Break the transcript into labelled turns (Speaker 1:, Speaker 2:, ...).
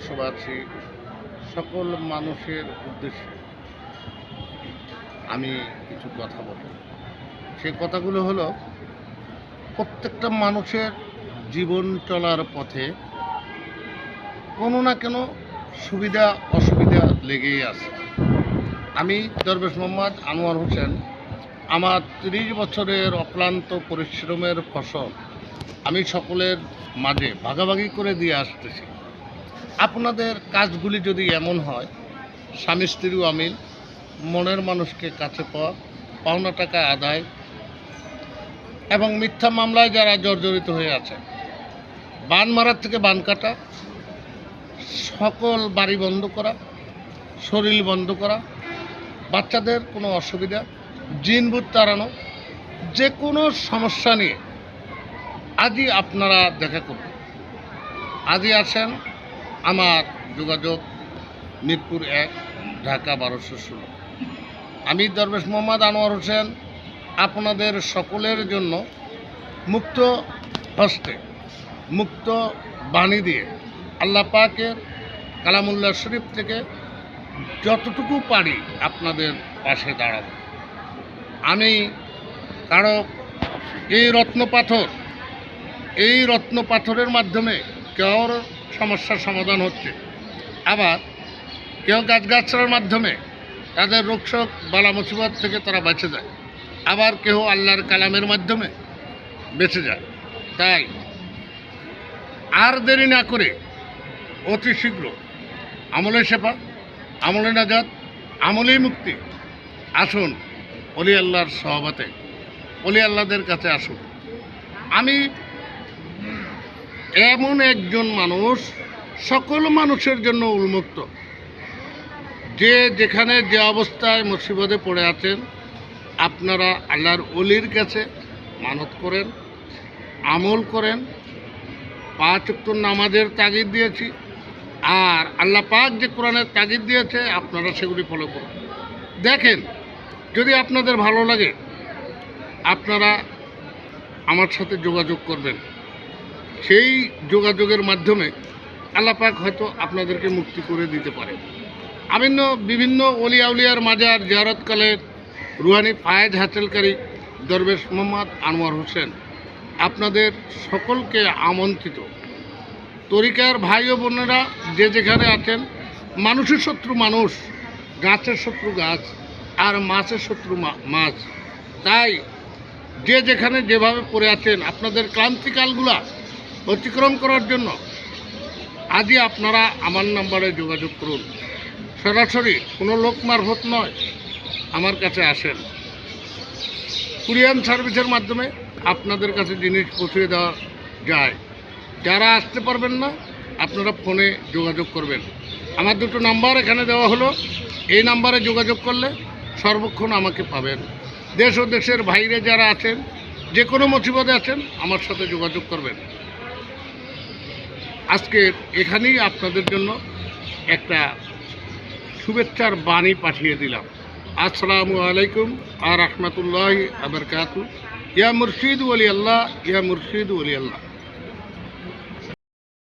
Speaker 1: দেশবাসী, সকল মানুষের উদ্দেশ্যে আমি কিছু কথা বলব। সে কথাগুলো হলো, প্রত্যেকটা মানুষের জীবন চলার পথে কোনো না কোনো সুবিধা, অসুবিধা লেগেই আছে। আমি দরবেশ মোহাম্মদ আনোয়ার হোসেন, আমার তিরিশ বছরের অক্লান্ত পরিশ্রমের ফসল আমি সকলের মাঝে ভাগাভাগি করে দিয়ে আসতেছি। আপনাদের কাজগুলি যদি এমন হয়, স্বামী স্ত্রী আমিল, মনের মানুষকে কাছে পাওয়া, পাওনা টাকা আদায়, এবং মিথ্যা মামলায় যারা জর্জরিত হয়ে আছে, বান মারার থেকে বান কাটা, সকল বাড়ি বন্ধ করা, শরীর বন্ধ করা, বাচ্চাদের কোনো অসুবিধা জিনভূত তাড়ানো, যে কোনো সমস্যা নিয়ে আজই আপনারা দেখা করুন। আজই আসেন আমার যোগাযোগ মিরপুর এক, ঢাকা বারোশো ষোলো। আমি দরবেশ মোহাম্মদ আনোয়ার হোসেন, আপনাদের সকলের জন্য মুক্ত হস্তে, মুক্ত বাণী দিয়ে আল্লাহ পাকের কালামুল্লাহ শরীফ থেকে যতটুকু পারি আপনাদের পাশে দাঁড়াব। আমি কারও এই রত্ন পাথর এই রত্ন পাথরের মাধ্যমে কেউর সমস্যার সমাধান হচ্ছে। আবার কেউ গাছগাছড়ার মাধ্যমে তাদের রোগশোক বালা মুসিবত থেকে তারা বেঁচে যায়। আবার কেউ আল্লাহর কালামের মাধ্যমে বেঁচে যায়। তাই আর দেরি না করে অতি শীঘ্র আমলে সেবা আমলে নাজাত, আমলেই মুক্তি। আসুন, অলি আল্লাহর সহবাতে, অলি আল্লাহদের কাছে আসুন। আমি এমন একজন মানুষ সকল মানুষের জন্য উন্মুক্ত। যে যেখানে যে অবস্থায় মুসিবতে পড়ে আছেন, আপনারা আল্লাহর অলির কাছে মানত করেন, আমল করেন। পাঁচ উত্তর নামাজের তাগিদ দিয়েছি। আর আল্লাহ পাক যে কোরআনের তাগিদ দিয়েছে, আপনারা সেগুলি ফলো করুন। দেখেন, যদি আপনাদের ভালো লাগে, আপনারা আমার সাথে যোগাযোগ করবেন। সেই যোগাযোগের মাধ্যমে আল্লাহ পাক হয়তো আপনাদেরকে মুক্তি করে দিতে পারে। বিভিন্ন বিভিন্ন অলিয়া উলিয়ার মাজার জিয়ারতকালের রুহানি ফায়েজ হাসিলকারী দরবেশ মোহাম্মদ আনোয়ার হোসেন, আপনাদের সকলকে আমন্ত্রিত। তরিকার ভাই ও বোনেরা যে যেখানে আছেন, মানুষের শত্রু মানুষ, গাছের শত্রু গাছ আর মাছের শত্রু মাছ। তাই যে যেখানে যেভাবে পড়ে আছেন, আপনাদের ক্লান্তিকালগুলা অতিক্রম করার জন্য আজই আপনারা আমার নাম্বারে যোগাযোগ করুন। সরাসরি কোনো লোক মারফত নয়, আমার কাছে আসেন। কুরিয়ান সার্ভিসের মাধ্যমে আপনাদের কাছে জিনিস পৌঁছে দেওয়া যায়। যারা আসতে পারবেন না, আপনারা ফোনে যোগাযোগ করবেন। আমার দুটো নাম্বার এখানে দেওয়া হলো। এই নাম্বারে যোগাযোগ করলে সর্বক্ষণ আমাকে পাবেন। দেশ ও দেশের বাইরে যারা আছেন, যে কোনো মুসিবতে আছেন, আমার সাথে যোগাযোগ করবেন। আজকে এখানেই আপনাদের জন্য একটা শুভেচ্ছার বাণী পাঠিয়ে দিলাম। আসসালামু আলাইকুম আর রহমতুল্লাহ আবরকাতু ইয়া মুর্শিদ ওলি আল্লাহ, ইয়া মুর্শিদ ওলি আল্লাহ।